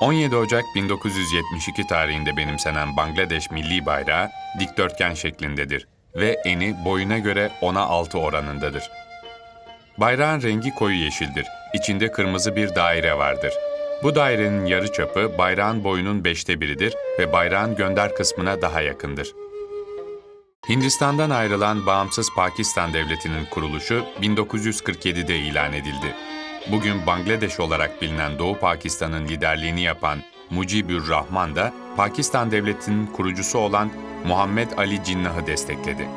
17 Ocak 1972 tarihinde benimsenen Bangladeş milli bayrağı dikdörtgen şeklindedir ve eni boyuna göre 10'a 6 oranındadır. Bayrağın rengi koyu yeşildir. İçinde kırmızı bir daire vardır. Bu dairenin yarıçapı bayrağın boyunun beşte biridir ve bayrağın gönder kısmına daha yakındır. Hindistan'dan ayrılan bağımsız Pakistan Devleti'nin kuruluşu 1947'de ilan edildi. Bugün Bangladeş olarak bilinen Doğu Pakistan'ın liderliğini yapan Mucibür Rahman da Pakistan Devleti'nin kurucusu olan Muhammed Ali Cinnah'ı destekledi.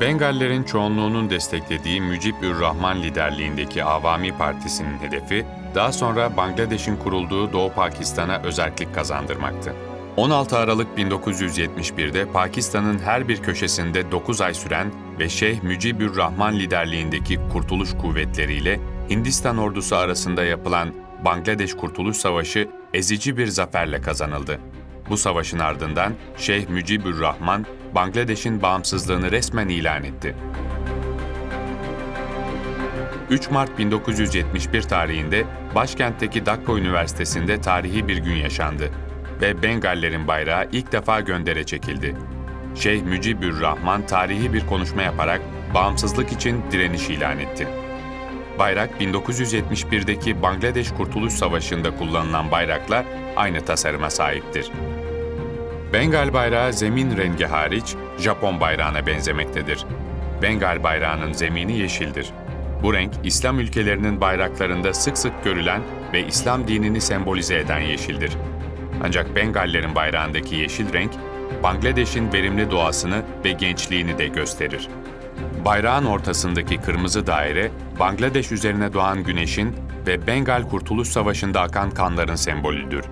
Bengallerin çoğunluğunun desteklediği Mücibür Rahman liderliğindeki Avami Partisi'nin hedefi, daha sonra Bangladeş'in kurulduğu Doğu Pakistan'a özellik kazandırmaktı. 16 Aralık 1971'de Pakistan'ın her bir köşesinde 9 ay süren ve Şeyh Mücibür Rahman liderliğindeki Kurtuluş Kuvvetleriyle Hindistan ordusu arasında yapılan Bangladeş Kurtuluş Savaşı ezici bir zaferle kazanıldı. Bu savaşın ardından Şeyh Mücibür Rahman, Bangladeş'in bağımsızlığını resmen ilan etti. 3 Mart 1971 tarihinde başkentteki Dhaka Üniversitesi'nde tarihi bir gün yaşandı ve Bengallerin bayrağı ilk defa göndere çekildi. Şeyh Mücibür Rahman tarihi bir konuşma yaparak bağımsızlık için direniş ilan etti. Bayrak 1971'deki Bangladeş Kurtuluş Savaşı'nda kullanılan bayrakla aynı tasarıma sahiptir. Bengal bayrağı zemin rengi hariç Japon bayrağına benzemektedir. Bengal bayrağının zemini yeşildir. Bu renk İslam ülkelerinin bayraklarında sık sık görülen ve İslam dinini sembolize eden yeşildir. Ancak Bengallerin bayrağındaki yeşil renk, Bangladeş'in verimli doğasını ve gençliğini de gösterir. Bayrağın ortasındaki kırmızı daire, Bangladeş üzerine doğan güneşin ve Bengal Kurtuluş Savaşı'nda akan kanların sembolüdür.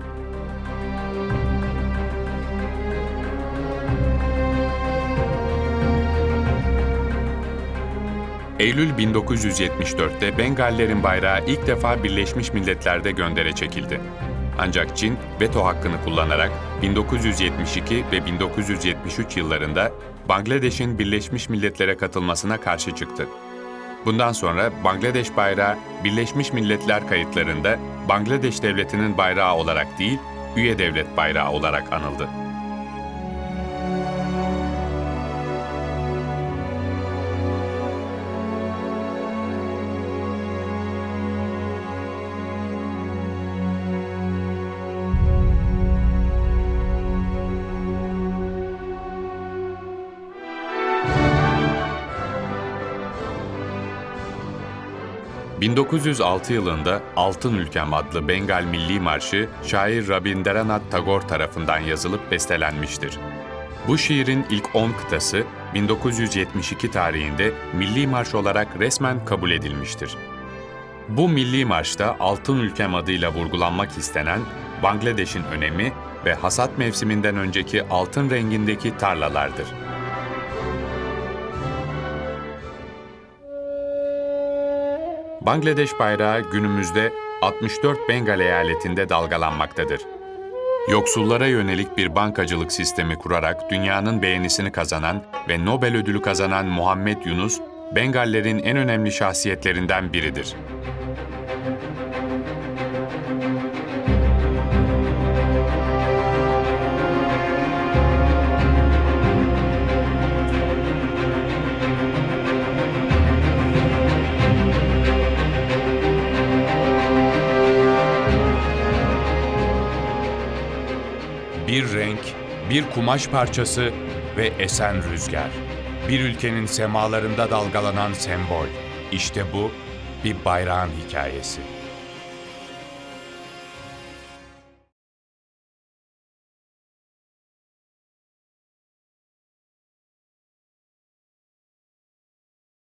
Eylül 1974'te Bengallerin bayrağı ilk defa Birleşmiş Milletler'de göndere çekildi. Ancak Çin veto hakkını kullanarak 1972 ve 1973 yıllarında Bangladeş'in Birleşmiş Milletler'e katılmasına karşı çıktı. Bundan sonra Bangladeş bayrağı Birleşmiş Milletler kayıtlarında Bangladeş Devleti'nin bayrağı olarak değil, üye devlet bayrağı olarak anıldı. ...1906 yılında Altın Ülkem adlı Bengal Milli Marşı şair Rabindranath Tagore tarafından yazılıp bestelenmiştir. Bu şiirin ilk 10 kıtası 1972 tarihinde Milli Marş olarak resmen kabul edilmiştir. Bu milli marşta Altın Ülkem adıyla vurgulanmak istenen Bangladeş'in önemi ve hasat mevsiminden önceki altın rengindeki tarlalardır. Bangladeş bayrağı günümüzde 64 Bengal eyaletinde dalgalanmaktadır. Yoksullara yönelik bir bankacılık sistemi kurarak dünyanın beğenisini kazanan ve Nobel ödülü kazanan Muhammed Yunus, Bengallerin en önemli şahsiyetlerinden biridir. Bir renk, bir kumaş parçası ve esen rüzgar. Bir ülkenin semalarında dalgalanan sembol. İşte bu bir bayrağın hikayesi.